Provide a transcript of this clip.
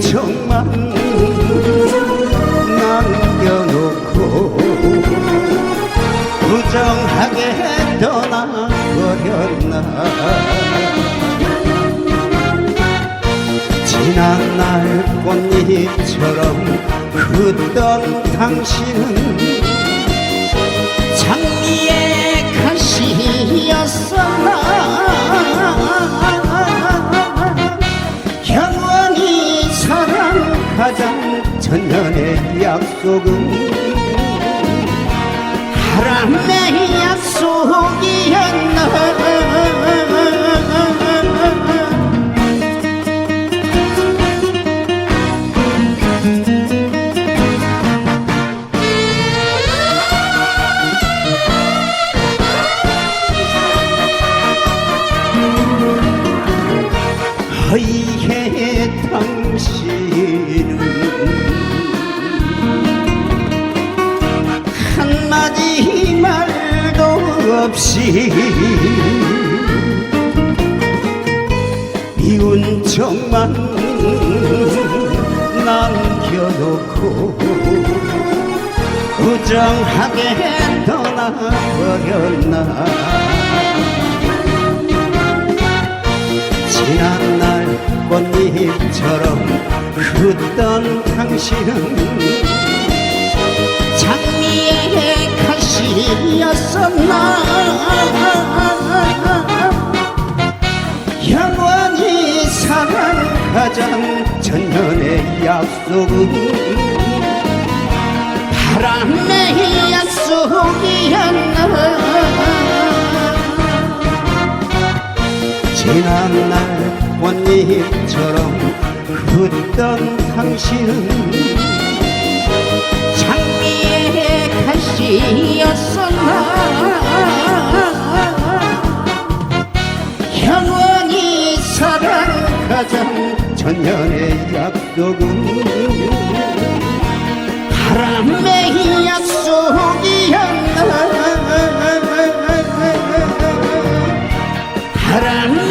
천만 남겨놓고 부정하게 떠나버렸나. 지난 날 꽃잎처럼 굳던 당신은 장미의 가시였었 하자 천년의 약속은 바람의 약속이었나? 허이해 당신 없이 미운 척만 남겨놓고 부정하게 떠나버렸나. 지난날 꽃잎처럼 굳던 당신은 장미의 가시였었나 사랑하자 천년의 약속은 바람의 약속이었나 지난날 꽃잎처럼 굳던 당신은 장미의 가시였었나? 영원히 사랑하자 천년의 약속은 바람의 약속이었나? 바람